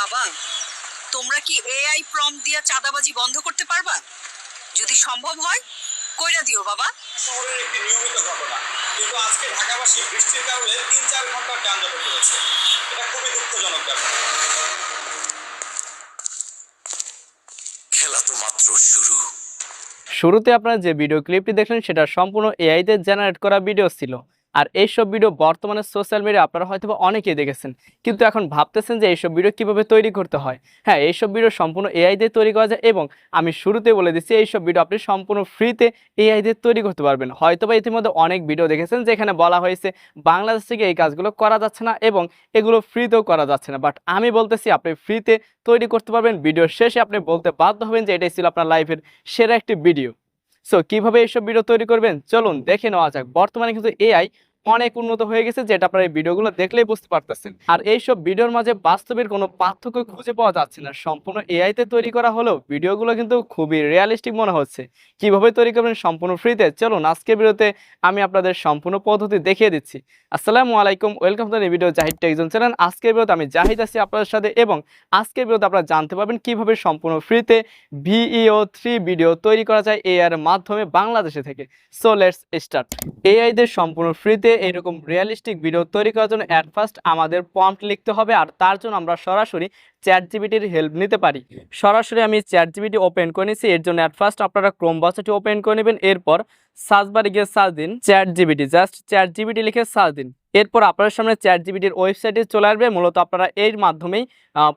বাবা তোমরা কি এআই প্রম দিয়া চাঁদাবাজি বন্ধ করতে পারবা? যদি সম্ভব হয় কইরা দিও বাবা। শহরের একটি নিয়মিত ঘটনা কিন্তু আজকে ঢাকাবাসী বৃষ্টির কারণে তিন চার ঘণ্টার যানজটে পড়েছে এটা খুবই দুঃখজনক ব্যাপার। খেলা তো মাত্র শুরু। শুরুতে আপনারা যে ভিডিও ক্লিপটি দেখলেন সেটা সম্পূর্ণ এআইতে জেনারেট করা ভিডিও ছিল। আর এইসব ভিডিও বর্তমানে সোশ্যাল মিডিয়া আপনারা হয়তো অনেকেই দেখেছেন। কিন্তু এখন ভাবতেছেন যে এইসব ভিডিও কীভাবে তৈরি করতে হয়? হ্যাঁ এইসব ভিডিও সম্পূর্ণ এআই দিয়ে তৈরি করা যায় এবং আমি শুরুতে বলে দিচ্ছি, এইসব ভিডিও আপনি সম্পূর্ণ ফ্রিতে এআই দিয়ে তৈরি করতে পারবেন। হয়তো বা ইতিমধ্যে অনেক ভিডিও দেখেছেন যেখানে বলা হয়েছে, বাংলাদেশ থেকে এই কাজগুলো করা যাচ্ছে না এবং এগুলো ফ্রিতেও করা যাচ্ছে না। বাট আমি বলতেছি, আপনি ফ্রিতে তৈরি করতে পারবেন। ভিডিওর শেষে আপনি বলতে বাধ্য হবেন যে এটাই ছিল আপনার লাইফের সেরা একটি ভিডিও সো কীভাবে এইসব ভিডিও তৈরি করবেন? চলুন দেখে নেওয়া যাক। বর্তমানে কিন্তু এআই অনেক উন্নত হয়ে গেছে, যেটা আপনারা এই ভিডিওগুলো দেখলেই বুঝতে পারতেছেন। আর এইসব ভিডিওর মাঝে বাস্তবের কোনো পার্থক্য খুঁজে পাওয়া যাচ্ছে না। সম্পূর্ণ এআইতে তৈরি করা হলেও ভিডিওগুলো কিন্তু খুবই রিয়ালিস্টিক মনে হচ্ছে। কীভাবে তৈরি করবেন সম্পূর্ণ ফ্রিতে চলুন, আজকের ভিডিওতে আমি আপনাদের সম্পূর্ণ পদ্ধতি দেখিয়ে দিচ্ছি। আসসালামু আলাইকুম welcome to video Zahid Techzone channel আজকের ভিডিওতে আমি জাহিদ আছি আপনাদের সাথে এবং আজকের ভিডিওতে আপনারা জানতে পারবেন কীভাবে সম্পূর্ণ ফ্রিতে ভিইও থ্রি ভিডিও তৈরি করা যায় এআই এর মাধ্যমে বাংলাদেশে থেকে। সো লেটস স্টার্ট এআই দের সম্পূর্ণ ফ্রিতে এরকম রিয়েলিস্টিক ভিডিও তৈরি করার জন্য অ্যাট ফার্স্ট আমাদের পম্প লিখতে হবে আর তার জন্য আমরা সরাসরি চ্যাট জিবিটির হেল্প নিতে পারি। সরাসরি আমি চ্যাট জিবিটি ওপেন করে নিয়েছি, এর জন্য অ্যাট ফার্স্ট আপনারা ক্রোম ব্রাউজারটি ওপেন করে নেবেন, এরপর সার্চ বারে গিয়ে সার্চ দিন chat GPT just chat GPT লিখে সার্চ দিন। এরপর আপনার সামনে চ্যাট জিবিটির ওয়েবসাইটে চলে আসবে, মূলত আপনারা এর মাধ্যমেই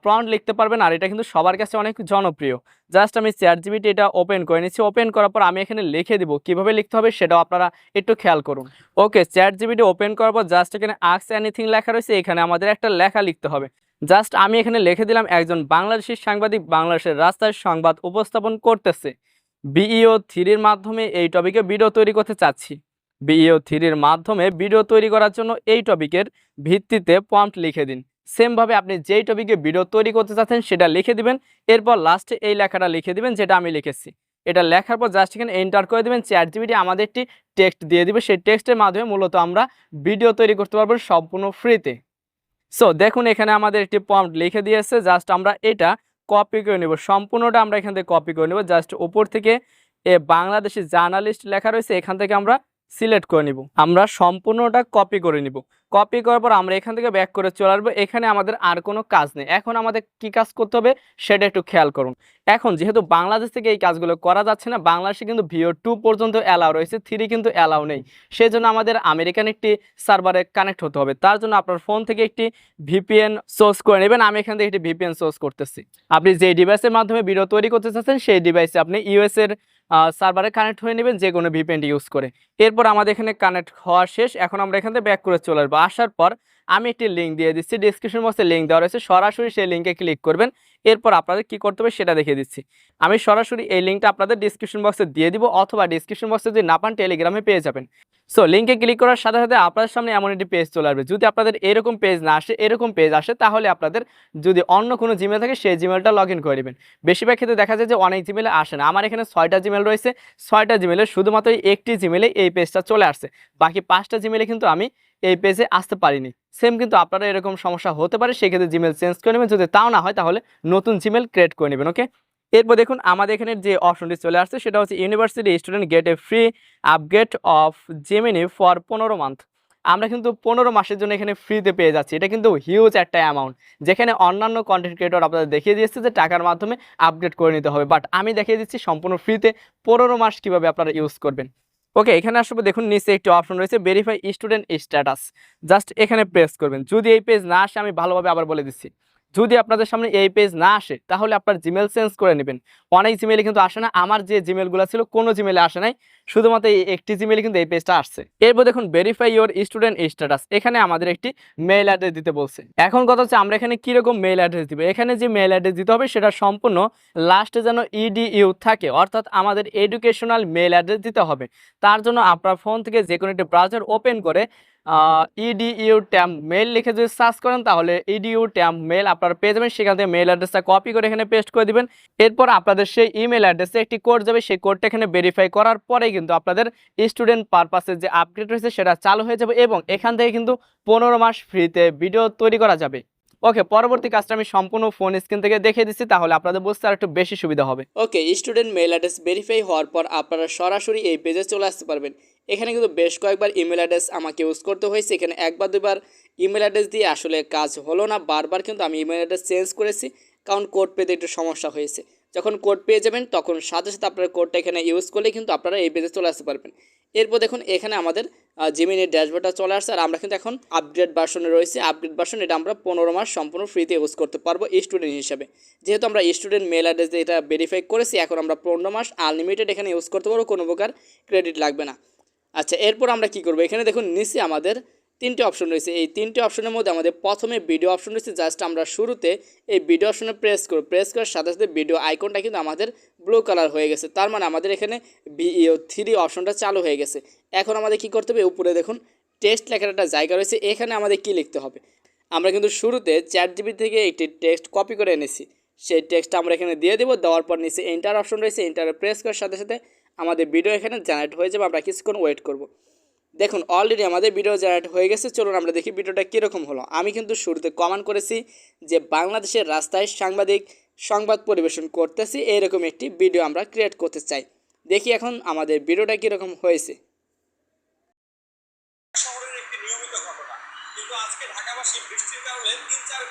প্রম্পট লিখতে পারবেন, আর এটা কিন্তু সবার কাছে অনেক জনপ্রিয়। জাস্ট আমি চ্যাট জিবিটি এটা ওপেন করে নিচ্ছি ওপেন করার পর আমি এখানে লিখে দিব, কীভাবে লিখতে হবে সেটাও আপনারা একটু খেয়াল করুন। ওকে চ্যাট জিবিটি ওপেন করার পর জাস্ট এখানে আক্স এনিথিং লেখা রয়েছে, এখানে আমাদের একটা লেখা লিখতে হবে। জাস্ট আমি এখানে লিখে দিলাম, একজন বাংলাদেশি সাংবাদিক বাংলাদেশের রাস্তায় সংবাদ উপস্থাপন করতেছে। বিইও থ্রির মাধ্যমে এই টপিকে ভিডিও তৈরি করতে চাচ্ছি। বিইও থ্রির মাধ্যমে ভিডিও তৈরি করার জন্য এই টপিকের ভিত্তিতে পম্পট লিখে দিন। সেমভাবে আপনি যেই টপিকে ভিডিও তৈরি করতে চাচ্ছেন সেটা লিখে দিবেন। এরপর লাস্টে এই লেখাটা লিখে দিবেন যেটা আমি লিখেছি। এটা লেখার পর জাস্ট এখানে এন্টার করে দেবেন। চ্যাট জিবিটি আমাদের একটি টেক্সট দিয়ে দিবে। সেই টেক্সটের মাধ্যমে মূলত আমরা ভিডিও তৈরি করতে পারব সম্পূর্ণ ফ্রিতে। সো দেখুন এখানে আমাদের একটি পম্প লিখে দিয়েছে জাস্ট আমরা এটা কপি করে নেব। সম্পূর্ণটা আমরা এখান থেকে কপি করে নেব। জাস্ট ওপর থেকে এ বাংলাদেশি জার্নালিস্ট লেখা রয়েছে, এখান থেকে আমরা সিলেক্ট করে নিব। আমরা সম্পূর্ণটা কপি করে নিব। কপি করার পর আমরা এখান থেকে ব্যাক করে চলে আসব। এখানে আমাদের আর কোনো কাজ নেই। এখন আমাদের কি কাজ করতে হবে সেটা একটু খেয়াল করুন। এখন যেহেতু বাংলাদেশ থেকে এই কাজগুলো করা যাচ্ছে না, বাংলাদেশে কিন্তু ভিও টু পর্যন্ত অ্যালাউ রয়েছে। থ্রি কিন্তু অ্যালাউ নেই। সেই জন্য আমাদের আমেরিকান একটি সার্ভারে কানেক্ট হতে হবে। তার জন্য আপনার ফোন থেকে একটি ভিপিএন সোর্স করে নেবেন। আমি এখান থেকে একটি ভিপিএন সোর্স করতেছি। আপনি যে ডিভাইসের মাধ্যমে ভিডিও তৈরি করতে চাচ্ছেন, সেই ডিভাইসে আপনি ইউএস এর সার্ভারে কানেক্ট হয়ে নেবেন যে কোনো ভিপেন্ট ইউজ করে। এরপর আমাদের এখানে কানেক্ট হওয়া শেষ। এখন আমরা এখান থেকে ব্যাক করে চলে আসব। আসার পর আমি একটি লিঙ্ক দিয়ে দিচ্ছি ডিসক্রিপশন বক্সে লিঙ্ক দেওয়া রয়েছে, সরাসরি সেই লিঙ্কে ক্লিক করবেন, এরপর আপনাদের কি করতে হবে সেটা দেখিয়ে দিচ্ছি। আমি সরাসরি এই লিঙ্কটা আপনাদের ডিসক্রিপশন বক্সে দিয়ে দিব অথবা ডিসক্রিপশন বক্সে যদি না পান টেলিগ্রামে পেয়ে যাবেন। সো লিঙ্কে ক্লিক করার সাথে সাথে আপনাদের সামনে এমন একটি পেজ চলে আসবে। যদি আপনাদের এরকম পেজ না আসে, এরকম পেজ আসে, তাহলে আপনাদের যদি অন্য কোনো জিমেল থাকে, সেই জিমেলটা লগ ইন করে নেবেন। বেশিরভাগ ক্ষেত্রে দেখা যায় যে অনেক জিমেলে আসে না। আমার এখানে ছয়টা জিমেল রয়েছে। ছয়টা জিমেলে শুধুমাত্র একটি জিমেলে এই পেজটা চলে আসছে। বাকি পাঁচটা জিমেলে কিন্তু আমি এই পেজে আসতে পারিনি। সেম কিন্তু আপনারা এরকম সমস্যা হতে পারে, সেক্ষেত্রে জিমেল চেঞ্জ করে নেবেন। যদি তাও না হয়, তাহলে নতুন জিমেল ক্রিয়েট করে নেবেন ওকে এরপর দেখুন, আমাদের এখানে যে অপশনটি চলে আসছে, সেটা হচ্ছে university student get a free upgrade of Gemini for পনেরো মান্থ আমরা কিন্তু পনেরো মাসের জন্য এখানে ফ্রিতে পেয়ে যাচ্ছি। এটা কিন্তু হিউজ একটা অ্যামাউন্ট যেখানে অন্যান্য কন্টেন্ট ক্রিয়েটর আপনাদের দেখিয়ে দিয়েছে যে টাকার মাধ্যমে আপডেট করে নিতে হবে। বাট আমি দেখিয়ে দিচ্ছি সম্পূর্ণ ফ্রিতে পনেরো মাস কীভাবে আপনারা ইউজ করবেন। ওকে এখানে আসব, দেখুন, নিচে একটি অপশন রয়েছে ভেরিফাই স্টুডেন্ট স্ট্যাটাস জাস্ট এখানে প্রেস করবেন। যদি এই পেজ না আসে, আমি ভালোভাবে আবার বলে দিচ্ছি। যদি আপনাদের সামনে এই পেজ না আসে, তাহলে আপনার জিমেল চেঞ্জ করে নেবেন। অনেক জিমেলে কিন্তু আসে না, আমার যে জিমেলগুলো ছিল কোনো জিমেলে আসে নাই, শুধুমাত্র এই একটি জিমেলে কিন্তু এই পেজটা আসছে। এরপর দেখুন ভেরিফাই ইওর স্টুডেন্ট স্ট্যাটাস এখানে আমাদের একটি মেইল অ্যাড্রেস দিতে বলছে। এখন কথা হচ্ছে, আমরা এখানে কীরকম মেইল অ্যাড্রেস দিব? এখানে যে মেইল অ্যাড্রেস দিতে হবে, সেটা সম্পূর্ণ লাস্টে যেন ইডিইউ থাকে, অর্থাৎ আমাদের এডুকেশনাল মেইল অ্যাড্রেস দিতে হবে। তার জন্য আপনার ফোন থেকে যে কোনো একটি ব্রাউজার ওপেন করে ইডিইউ ট্যাম মেল লিখে যদি সার্চ করেন, তাহলে ইডিউ ট্যাম মেল আপনারা পেয়ে যাবেন। সেখান থেকে মেল অ্যাড্রেসটা কপি করে এখানে পেস্ট করে দিবেন। এরপর আপনাদের সেই ইমেল অ্যাড্রেসে একটি কোড যাবে। সেই কোডটা এখানে ভেরিফাই করার পরেই কিন্তু আপনাদের স্টুডেন্ট পারপাসে যে আপগ্রেড রয়েছে, সেটা চালু হয়ে যাবে এবং এখান থেকে কিন্তু পনেরো মাস ফ্রিতে ভিডিও তৈরি করা যাবে। ওকে পরবর্তী কাজটা আমি সম্পূর্ণ ফোন স্ক্রিন থেকে দেখে দিচ্ছি, তাহলে আপনাদের বুঝতে আর একটু বেশি সুবিধা হবে। Okay student mail address verify হওয়ার পর আপনারা সরাসরি এই পেজে চলে আসতে পারবেন। এখানে কিন্তু বেশ কয়েকবার ইমেল অ্যাড্রেস আমাকে ইউজ করতে হয়েছে, এখানে একবার দুবার ইমেল অ্যাড্রেস দিয়ে আসলে কাজ হলো না, বারবার কিন্তু আমি ইমেল অ্যাড্রেস চেঞ্জ করেছি। কারণ কোড পেতে একটু সমস্যা হয়েছে। যখন কোড পেয়ে যাবেন, তখন সাথে সাথে আপনার কোডটা এখানে ইউজ করলে কিন্তু আপনারা এই পেজে চলে আসতে পারবেন। এরপর দেখুন, এখানে আমাদের জিমিনের ড্যাশবোর্ডটা চলে আসছে, আর আমরা কিন্তু এখন আপগ্রেড ভার্সনে রয়েছে। আপগ্রেড ভার্সন এটা আমরা পনেরো মাস সম্পূর্ণ ফ্রিতে ইউজ করতে পারব স্টুডেন্ট হিসাবে। যেহেতু আমরা স্টুডেন্ট মেল অ্যাড্রেস এটা ভেরিফাই করেছি, এখন আমরা পনেরো মাস আনলিমিটেড এখানে ইউজ করতে পারব, কোনো প্রকার ক্রেডিট লাগবে না। আচ্ছা এরপর আমরা কি করব? এখানে দেখুন, নিচে আমাদের তিনটে অপশন রয়েছে। এই তিনটে অপশনের মধ্যে আমাদের প্রথমে ভিডিও অপশন রয়েছে। জাস্ট আমরা শুরুতে এই ভিডিও অপশনে প্রেস করব। প্রেস করার সাথে সাথে ভিডিও আইকনটা কিন্তু আমাদের ব্লু কালার হয়ে গেছে। তার মানে আমাদের এখানে ভিও থ্রি অপশনটা চালু হয়ে গেছে। এখন আমাদের কি করতে হবে? উপরে দেখুন টেক্সট লেখার একটা জায়গা রয়েছে। এখানে আমাদের কি লিখতে হবে? আমরা কিন্তু শুরুতে চ্যাট জিবি থেকে একটি টেক্সট কপি করে এনেছি। সেই টেক্সটটা আমরা এখানে দিয়ে দেবো। দেওয়ার পর নিচে এন্টার অপশন রয়েছে। এন্টারে প্রেস করার সাথে সাথে আমাদের ভিডিও এখানে জেনারেট হয়ে যাবে। আমরা কিছুক্ষণ ওয়েট করব। দেখুন অলরেডি আমাদের ভিডিও জেনারেট হয়ে গেছে। চলুন আমরা দেখি ভিডিওটা কীরকম হলো। আমি কিন্তু শুরুতে কমেন্ট করেছি যে বাংলাদেশের রাস্তায় সাংবাদিক সংবাদ পরিবেশন করতেছি, এরকম একটি ভিডিও আমরা ক্রিয়েট করতে চাই। দেখি এখন আমাদের ভিডিওটা কীরকম হয়েছে। একটি নিয়মিত ঘটনা। কিন্তু আজকে ঢাকাবাসী বৃষ্টির কারণে তিন চার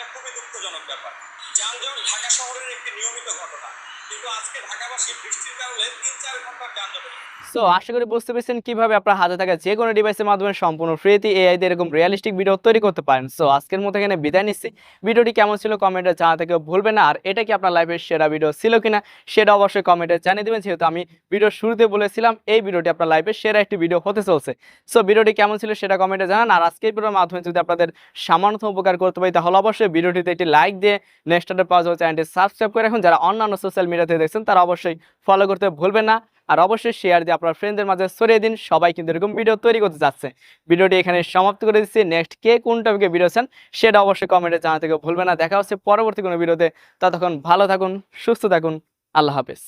এটা খুবই দুঃখজনক ব্যাপার। যানজট ঢাকা শহরের একটি নিয়মিত ঘটনা। কিন্তু আজকে ঢাকাবাসী বৃষ্টির কারণে তিন চার ঘণ্টার যানজটে। সো আশা করি বুঝতে পেরেছেন কীভাবে আপনার হাতে থাকা যে কোনো ডিভাইসের মাধ্যমে সম্পূর্ণ ফ্রিতে এআই দিয়ে এরকম রিয়েলিস্টিক ভিডিও তৈরি করতে পারেন। সো আজকের মতো এখানে বিদায় নিচ্ছি। ভিডিওটি কেমন ছিল কমেন্টে জানাতে কেউ ভুলবেন না। আর এটা কি আপনার লাইফের সেরা ভিডিও ছিল কিনা, সেটা অবশ্যই কমেন্টে জানিয়ে দেবেন। যেহেতু আমি ভিডিও শুরুতে বলেছিলাম, এই ভিডিওটি আপনার লাইফের সেরা একটি ভিডিও হতে চলছে। সো ভিডিওটি কেমন ছিল সেটা কমেন্টে জানান। আর আজকের ভিডিওর মাধ্যমে যদি আপনাদের সামান্য উপকার করতে পারি, তাহলে অবশ্যই ভিডিওটিতে একটি লাইক দিয়ে নেক্সট পাওয়া যাবে চ্যানেলটি সাবস্ক্রাইব করে রাখুন। যারা অন্যান্য সোশ্যাল মিডিয়াতে দেখছেন, তারা অবশ্যই ফলো করতে ভুলবেন না। আর অবশ্যই শেয়ার দিয়ে আপনার ফ্রেন্ডদের মাঝে ছড়িয়ে দিন। সবাই কিন্তু এরকম ভিডিও তৈরি করতে যাচ্ছে। ভিডিওটি এখানে সমাপ্ত করে দিচ্ছি। নেক্সট কে কোন টপিকে ভিডিও চান সেটা অবশ্যই কমেন্টে জানাতে ভুলবেন না। দেখা হচ্ছে পরবর্তী কোনো ভিডিওতে ততক্ষণ ভালো থাকুন, সুস্থ থাকুন। আল্লাহ হাফেজ।